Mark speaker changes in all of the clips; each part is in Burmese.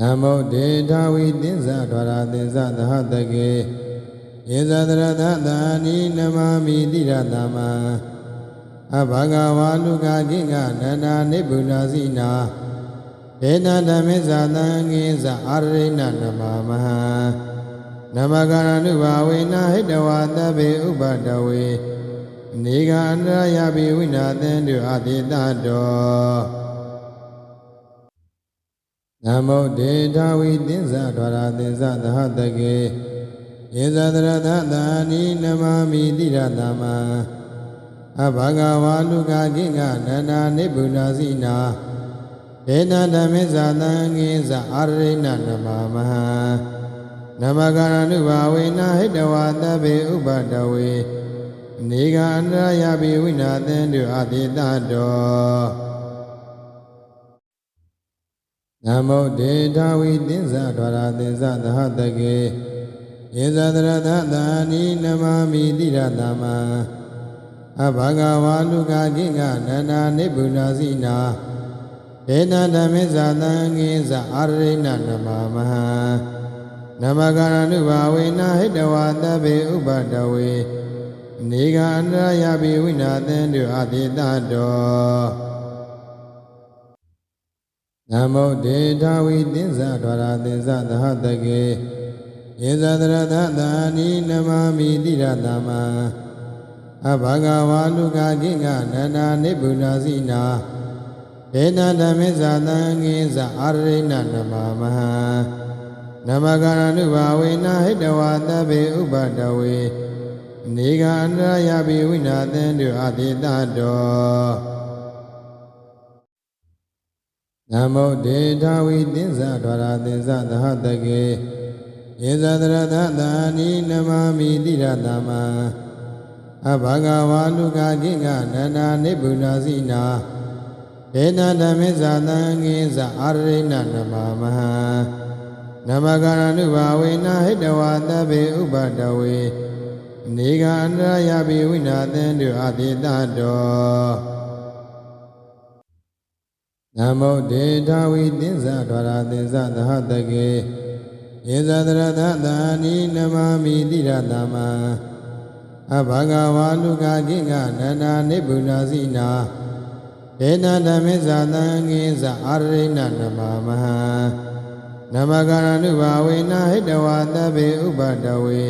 Speaker 1: နမောဒေထာဝိသစ္စာဒွါရသစ္စာသဟတကေယေဇဒရသသာနိနမမိတိရတမံအဘဂဝါလူကကိကနန္ဒာနိဗ္ဗုနာစီနာဒေနဓမ္မေဇာတံငိဇာအာရိဏနမမဟံနမကာရဏုဘာဝေနဟိတဝါတဗ္ဗေဥပတဝေနေကအန္တရာယပိဝိနာသင်တုအတိတတော နမောဒေထာဝိသစ္စာဒွါရသစ္စာသဟတကေယေဇဒရသသာနိနမမိတိရတမံအဘဂဝါလူကကိကနန္ဒာနိဗ္ဗုနာစီနာဒေနဓမ္မေဇာတံငိဇာအာရိဏနမမဟံနမကာရဏုဘာဝေနဟိတဝါတဗ္ဗေဥပတဝေနေကအန္တရာယပိဝိနာသင်တုအတိတတော နမောဒေထာဝိသစ္စာဒွါရသစ္စာသဟတကေယေဇဒရသသာနိနမမိတိရတမံအဘဂဝါလူကကိကနန္ဒာနိဗ္ဗုနာစီနာဒေနဓမ္မေဇာတံငိဇာအာရိဏနမမဟံနမကာရဏုဘာဝေနဟိတဝါတဗ္ဗေဥပတဝေနေကအန္တရာယပိဝိနာသင်တုအတိတတော နမောဒေထာဝိသစ္စာဒွါရသစ္စာသဟတကေယေဇဒရသသာနိနမမိတိရတမံအဘဂဝါလူကကိကနန္ဒာနိဗ္ဗုနာစီနာဒေနဓမ္မေဇာတံငိဇာအာရိဏနမမဟံနမကာရဏုဘာဝေနဟိတဝါတဗ္ဗေဥပတဝေနေကအန္တရာယပိဝိနာသင်တုအတိတတော နမောဒေထာဝိသစ္စာဒွါရသစ္စာသဟတကေယေဇဒရသသာနိနမမိတိရတမံအဘဂဝါလူကကိကနန္ဒာနိဗ္ဗုနာစီနာဒေနဓမ္မေဇာတံငိဇာအာရိဏနမမဟံနမကာရဏုဘာဝေနဟိတဝါတဗ္ဗေဥပတဝေနေကအန္တရာယပိဝိနာသင်တုအတိတတော နမောဒေထာဝိသစ္စာဒွါရသစ္စာသဟတကေယေဇဒရသသာနိနမမိတိရတမံအဘဂဝါလူကကိကနန္ဒာနိဗ္ဗုနာစီနာဒေနဓမ္မေဇာတံငိဇာအာရိဏနမမဟံနမကာရဏုဘာဝေနဟိတဝါတဗ္ဗေဥပတဝေ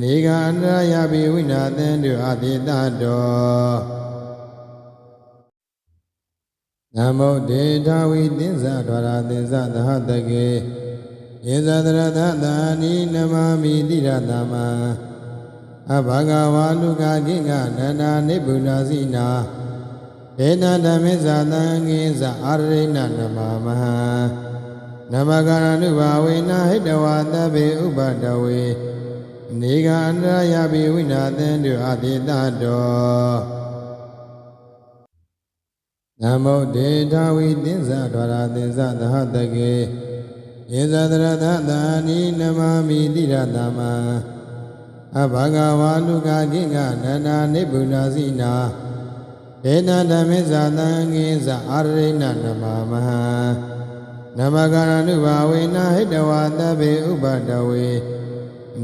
Speaker 1: နေကအန္တရာယပိဝိနာသင်တုအတိတတော နမောဒေထာဝိသစ္စာဒွါရသစ္စာသဟတကေယေဇဒရသသာနိနမမိတိရတမံအဘဂဝါလူကကိကနန္ဒာနိဗ္ဗုနာစီနာဒေနဓမ္မေဇာတံငိဇာအာရိဏနမမဟံနမကာရဏုဘာဝေနဟိတဝါတဗ္ဗေဥပတဝေနေကအန္တရာယပိဝိနာသင်တုအတိတတော နမောဒေထာဝိသစ္စာဒွါရသစ္စာသဟတကေယေဇဒရသသာနိနမမိတိရတမံအဘဂဝါလူကကိကနန္ဒာနိဗ္ဗုနာစီနာဒေနဓမ္မေဇာတံငိဇာအာရိဏနမမဟံနမကာရဏုဘာဝေနဟိတဝါတဗ္ဗေဥပတဝေ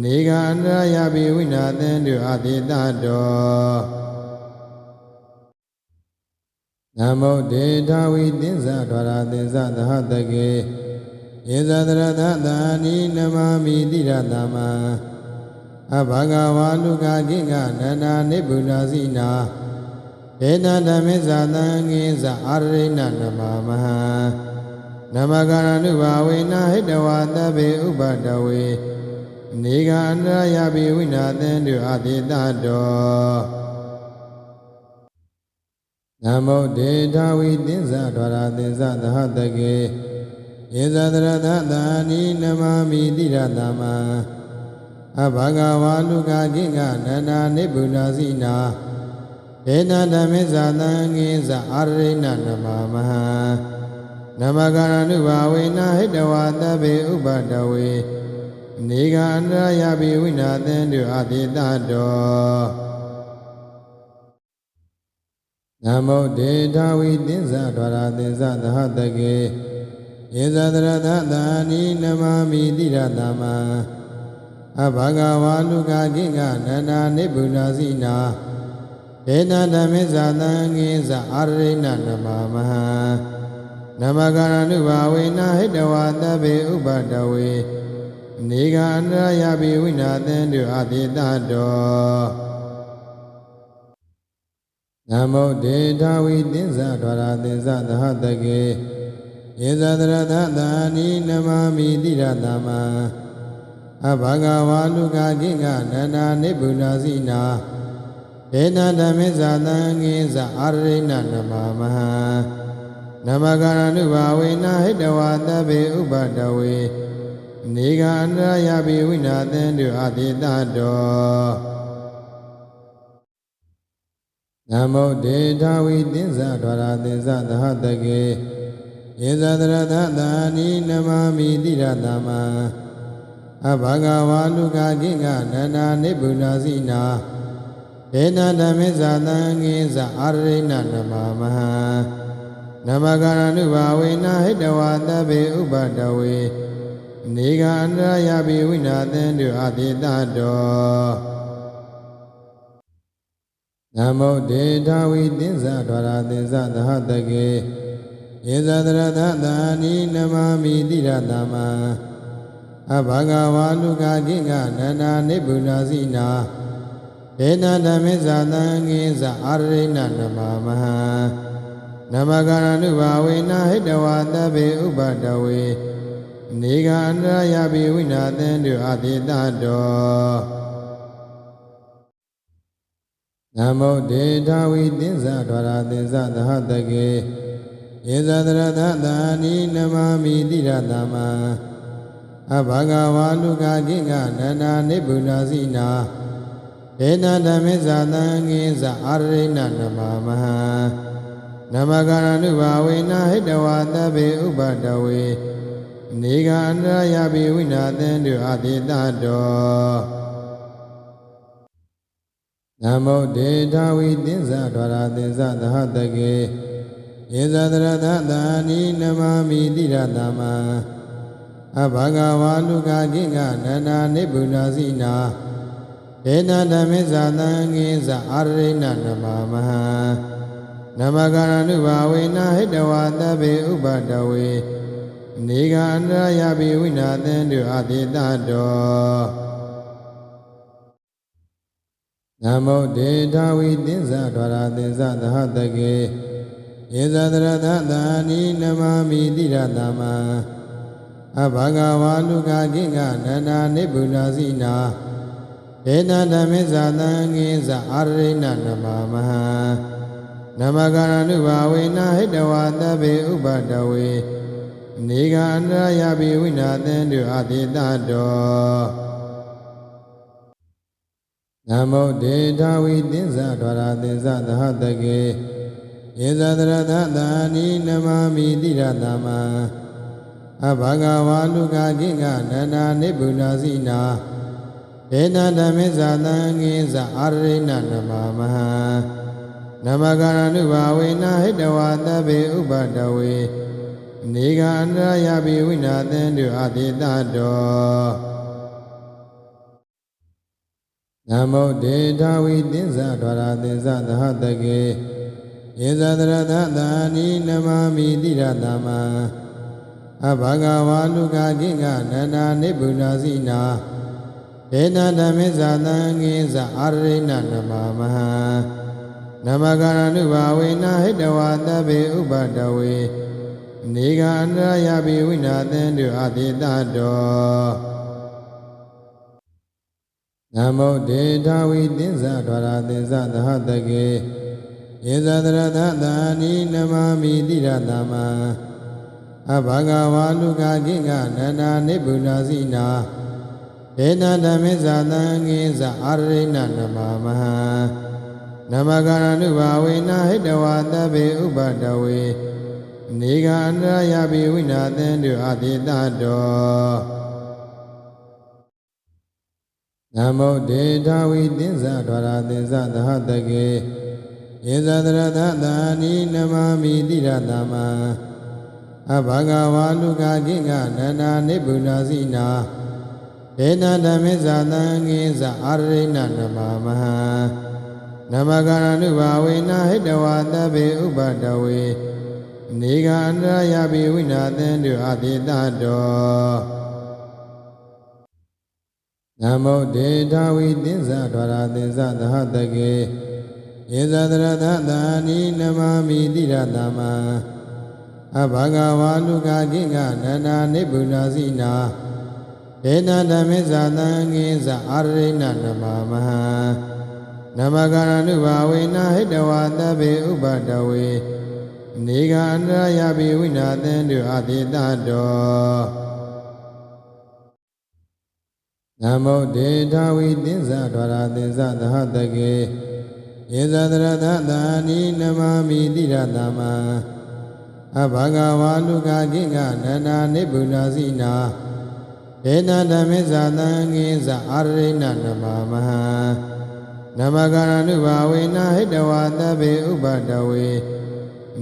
Speaker 1: နေကအန္တရာယပိဝိနာသင်တုအတိတတော နမောဒေထာဝိသစ္စာဒွါရသစ္စာသဟတကေယေဇဒရသသာနိနမမိတိရတမံအဘဂဝါလူကကိကနန္ဒာနိဗ္ဗုနာစီနာဒေနဓမ္မေဇာတံငိဇာအာရိဏနမမဟံနမကာရဏုဘာဝေနဟိတဝါတဗ္ဗေဥပတဝေနေကအန္တရာယပိဝိနာသင်တုအတိတတော နမောဒေထာဝိသစ္စာဒွါရသစ္စာသဟတကေယေဇဒရသသာနိနမမိတိရတမံအဘဂဝါလူကကိကနန္ဒာနိဗ္ဗုနာစီနာဒေနဓမ္မေဇာတံငိဇာအာရိဏနမမဟံနမကာရဏုဘာဝေနဟိတဝါတဗ္ဗေဥပတဝေနေကအန္တရာယပိဝိနာသင်တုအတိတတော နမောဒေထာဝိသစ္စာဒွါရသစ္စာသဟတကေယယေဇသရသသာနိနမမိတိရသမ္မာအဘဂဝါလူကကိကနန္ဒာနိဗ္ဗုနာစီနာဒေနဓမ္မိဇာတံငိဇအာရိဏနမမဟံနမကာရဏုဘာဝေနဟိတဝါတဗ္ဗေဥပတဝေနေကအန္တရာယပိဝိနာသင်တုအတိတတော နမောဒေထာဝိသင်္ဇဒွါရသင်္ဇသဟတကေယေဇသရသသာနိနမမိတိရတမံအဘဂဝါလူကကိကနန္ဒာနိဗ္ဗုနာစီနာဒေနဓမ္မိဇာတံငိဇအာရိဏနမမဟံနမကာရဏုဘာဝေနဟိတဝါတဗ္ဗေဥပတဝေနေကအန္တရာယပိဝိနာသင်တုအတိတတော နမောဒေထာဝိသင်္ဇဒွါရသင်္ဇသဟတကေယေဇသရသသာနိနမမိတိရတမံအဘဂဝါလူကကိကနန္ဒာနိဗ္ဗုနာစီနာဒေနဓမ္မိဇာတံငိဇအာရိဏနမမဟံနမကာရဏုဘာဝေနဟိတဝါတဗ္ဗေဥပတဝေနေကအန္တရာယပိဝိနာသင်တုအတိတတော နမောဒေထာဝိသင်္ဇဒွါရသင်္ဇသဟတကေယေဇသရသသာနိနမမိတိရတမံအဘဂဝါလူကကိကနန္ဒာနိဗ္ဗုနာစီနာဒေနဓမ္မိဇာတံငိဇအာရိဏနမမဟံနမကာရဏုဘာဝေနဟိတဝါတဗ္ဗေဥပတဝေနေကအန္တရာယပိဝိနာသင်တုအတိတတော နမောဒေထာဝိသင်္ဇဒွါရသင်္ဇသဟတကေယေဇသရသသာနိနမမိတိရတမံအဘဂဝါလူကကိကနန္ဒာနိဗ္ဗုနာစီနာဒေနဓမ္မိဇာတံငိဇအာရိဏနမမဟံနမကာရဏုဘာဝေနဟိတဝါတဗ္ဗေဥပတဝေနေကအန္တရာယပိဝိနာသင်တုအတိတတော နမောဒေထာဝိသင်္ဇဒွါရသင်္ဇသဟတကေယေဇသရသသာနိနမမိတိရတမံအဘဂဝါလူကကိကနန္ဒာနိဗ္ဗုနာစီနာဒေနဓမ္မိဇာတံငိဇအာရိဏနမမဟံနမကာရဏုဘာဝေနဟိတဝါတဗ္ဗေဥပတဝေနေကအန္တရာယပိဝိနာသင်တုအတိတတော နမောဒေထာဝိသင်္ဇဒွါရသင်္ဇသဟတကေယေဇသရသသာနိနမမိတိရတမံအဘဂဝါလူကကိကနန္ဒာနိဗ္ဗုနာစီနာဒေနဓမ္မိဇာတံငိဇအာရိဏနမမဟံနမကာရဏုဘာဝေနဟိတဝါတဗ္ဗေဥပတဝေနေကအန္တရာယပိဝိနာသင်တုအတိတတော နမောဒေထာဝိသင်္ဇဒွါရသင်္ဇသဟတကေယေဇသရသသာနိနမမိတိရတမံအဘဂဝါလူကကိကနန္ဒာနိဗ္ဗုနာစီနာဒေနဓမ္မိဇာတံငိဇအာရိဏနမမဟံနမကာရဏုဘာဝေနဟိတဝါတဗ္ဗေဥပတဝေနေကအန္တရာယပိဝိနာသင်တုအတိတတော နမောဒေထာဝိသင်္ဇဒွါရသင်္ဇသဟတကေယေဇသရသသာနိနမမိတိရတမံအဘဂဝါလူကကိကနန္ဒာနိဗ္ဗုနာစီနာဒေနဓမ္မိဇာတံငိဇအာရိဏနမမဟံနမကာရဏုဘာဝေနဟိတဝါတဗ္ဗေဥပတဝေနေကအန္တရာယပိဝိနာသင်တုအတိတတော နမောဒေထာဝိသင်္ဇဒွါရသင်္ဇသဟတကေယေဇသရသသာနိနမမိတိရတမံအဘဂဝါလူကကိကနန္ဒာနိဗ္ဗုနာစီနာဒေနဓမ္မိဇာတံငိဇအာရိဏနမမဟံနမကာရဏုဘာဝေနဟိတဝါတဗ္ဗေဥပတဝေနေကအန္တရာယပိဝိနာသင်တုအတိတတော နမောဒေထာဝိသင်္ဇဒွါရသင်္ဇသဟတကေယေဇသရသသာနိနမမိတိရတမံအဘဂဝါလူကကိကနန္နာနိဗ္ဗုနာစီနာဒေနဓမ္မိဇာတံကိဇအာရိဏနမမဟံနမကရဏုဘာဝေနဟိတဝါတဗ္ဗေဥပတဝေနေကအန္တရာယပိဝိနာသင်တုအတိတတော နမောဒေတာဝိသင်္ဇဒွါရသင်္ဇသဟတကေယေဇဒရသတာနိနမမိတိရတမံအဘဂဝါလူကကိကနန္နာနိဗ္ဗုနာစီနာဒေနဓမ္မိဇာတံကိဇအာရိဏနမမဟံနမကရဏုဘာဝေနဟိတဝါတဗ္ဗေဥပတဝေနေကအန္တရာယပိဝိနာသင်တုအတိတတော နမောဒေတာဝိသင်္ဇဒွါရသင်္ဇသဟတကေယေဇဒရသတာနိနမမိတိရတမံအဘဂဝါလူကကိကနန္နာနိဗ္ဗုနာစီနာဒေနဓမ္မိဇာတံကိဇအာရိဏနမမဟံနမကရဏုဘာဝေနဟိတဝါတဗ္ဗေဥပတဝေ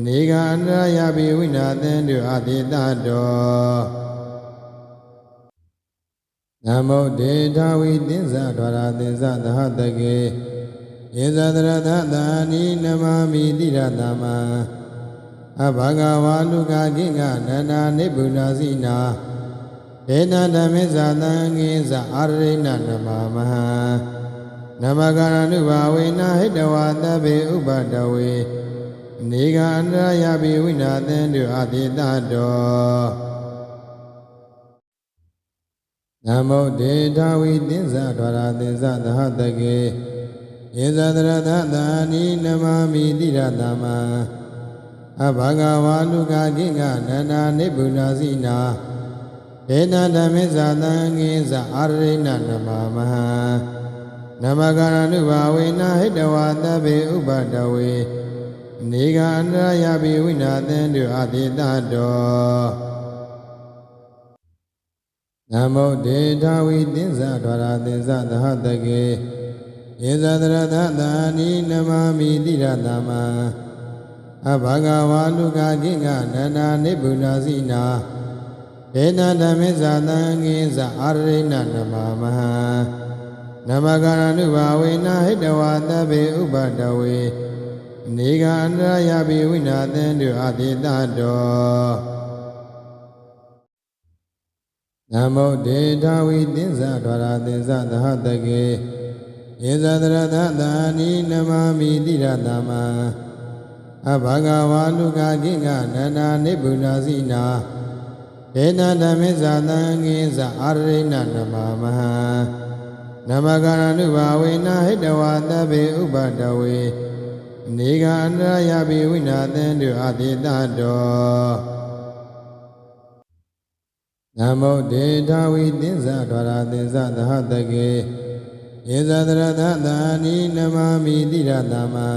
Speaker 1: နေကအန္တရာယပိဝိနာသင်တုအတိတတော နမောဒေတာဝိသင်္ဇဒွါရသင်္ဇသဟတကေယေဇဒရသတာနိနမမိတိရတမံအဘဂဝါလူကကိကနန္နာနိဗ္ဗုနာစီနာဒေနဓမ္မိဇာတံကိဇအာရိဏနမမဟံနမကရဏုဘာဝေနဟိတဝါတဗ္ဗေဥပတဝေနေကအန္တရာယပိဝိနာသင်တုအတိတတော နမောဒေတာဝိသင်္ဇဒွါရသင်္ဇသဟတကေယေဇဒရသတာနိနမမိတိရတမံအဘဂဝါလူကကိကနန္နာနိဗ္ဗုနာစီနာဒေနဓမ္မိဇာတံကိဇအာရိဏနမမဟံနမကရဏုဘာဝေနဟိတဝါတဗ္ဗေဥပတဝေနေကအန္တရာယပိဝိနာသင်တုအတိတတော နမောဒေတာဝိသင်္ဇဒွါရသင်္ဇသဟတကေယေဇဒရသတာနိနမမိတိရတမံအဘဂဝါလူကကိကနန္နာနိဗ္ဗုနာစီနာဒေနဓမ္မိဇာတံကိဇအာရိဏနမမဟံနမကရဏုဘာဝေနဟိတဝါတဗ္ဗေဥပတဝေနေကအန္တရာယပိဝိနာသင်တုအတိတတော နမောဒေတာဝိသင်္ဇဒွါရသင်္ဇသဟတကေယေဇဒရသတာနိနမမိတိရတမံအဘဂဝါလူကကိကနန္နာနိဗ္ဗုနာစီနာဒေနဓမ္မိဇာတံကိဇအာရိဏနမမဟံနမကရဏုဘာဝေနဟိတဝါတဗ္ဗေဥပတဝေနေကအန္တရာယပိဝိနာသင်တုအတိတတော နမောဒေတာဝိသင်္ဇဒွါရသင်္ဇသဟတကေယေဇဒရသတာနိနမမိတိရတမံ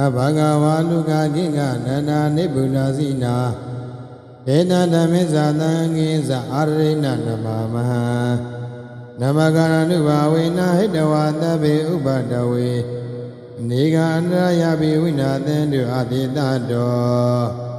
Speaker 1: အဘဂဝါလူကကိကနန္နာနိဗ္ဗုနာစီနာဒေနဓမ္မိဇာတံကိဇအာရိဏနမမဟံနမကရဏုဘာဝေနဟိတဝါတဗ္ဗေဥပတဝေနေကအန္တရာယပိဝိနာသင်တုအတိတတော